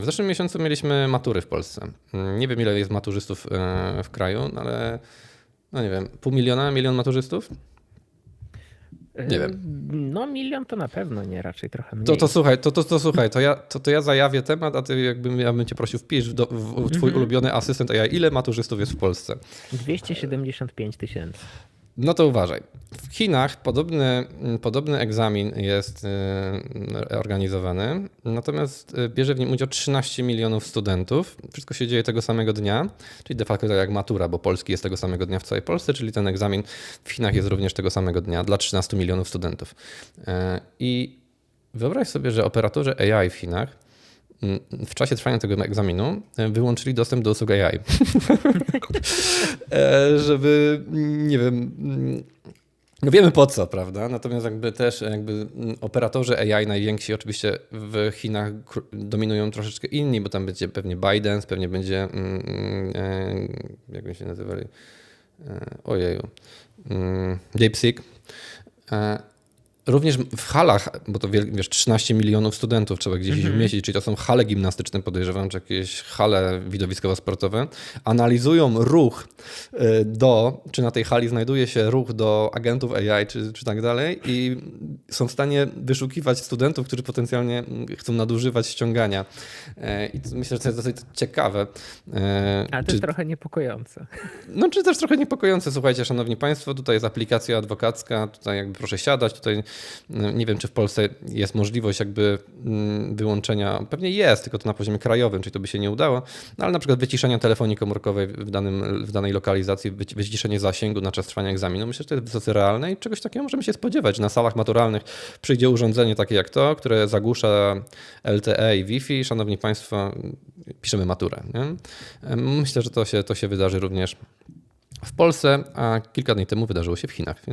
W zeszłym miesiącu mieliśmy matury w Polsce. Mm, Nie wiem, ile jest maturzystów e, w kraju, no ale no nie wiem, pół miliona, milion maturzystów? Nie wiem. No milion to na pewno nie, raczej trochę mniej. To, to słuchaj, to, to, to słuchaj, to ja, to, to ja zajawię temat, a ty jakbym, ja bym cię prosił wpisz w, do, w, twój Mhm. ulubiony asystent AI, ile maturzystów jest w Polsce? 275 tysięcy. No to uważaj. W Chinach podobny, podobny egzamin jest y, organizowany, natomiast y, bierze w nim udział 13 milionów studentów. Wszystko się dzieje tego samego dnia, czyli de facto tak jak matura, bo polski jest tego samego dnia w całej Polsce, czyli ten egzamin w Chinach jest również tego samego dnia dla 13 milionów studentów. Y, I wyobraź sobie, że operatorzy AI w Chinach w czasie trwania tego egzaminu y, wyłączyli dostęp do usług AI. E, żeby, mm, nie wiem, mm, no wiemy po co, prawda? Natomiast jakby też jakby mm, operatorzy AI najwięksi oczywiście w Chinach dominują troszeczkę inni, bo tam będzie pewnie Biden, pewnie będzie, mm, mm, e, jak oni się nazywali, e, ojeju, mm, DeepSeek. Również w halach, bo to wiesz, 13 milionów studentów trzeba gdzieś Mhm. ich umieścić, czyli to są hale gimnastyczne, podejrzewam, czy jakieś hale widowiskowo-sportowe, analizują ruch y, do, czy na tej hali znajduje się ruch do agentów AI, czy, czy tak dalej i są w stanie wyszukiwać studentów, którzy potencjalnie mm, chcą nadużywać ściągania. E, I myślę, że to jest dosyć ciekawe. Ale to czy- jest trochę niepokojące. no, czy też trochę niepokojące. Słuchajcie, szanowni państwo, tutaj jest aplikacja adwokacka, tutaj jakby proszę siadać, tutaj mm, nie wiem, czy w Polsce jest możliwość jakby mm, wyłączenia, pewnie jest, tylko to na poziomie krajowym, czyli to by się nie udało, no, ale na przykład wyciszenia telefonii komórkowej w, danym, w danej lokalizacji, wyci- wyciszenie zasięgu na czas trwania egzaminu, myślę, że to jest wysoce realne i czegoś takiego możemy się spodziewać. Na salach maturalnych przyjdzie urządzenie takie jak to, które zagłusza LTE i Wi-Fi. Szanowni państwo, piszemy maturę. Nie? Myślę, że to się, to się wydarzy również w Polsce, a kilka dni temu wydarzyło się w Chinach.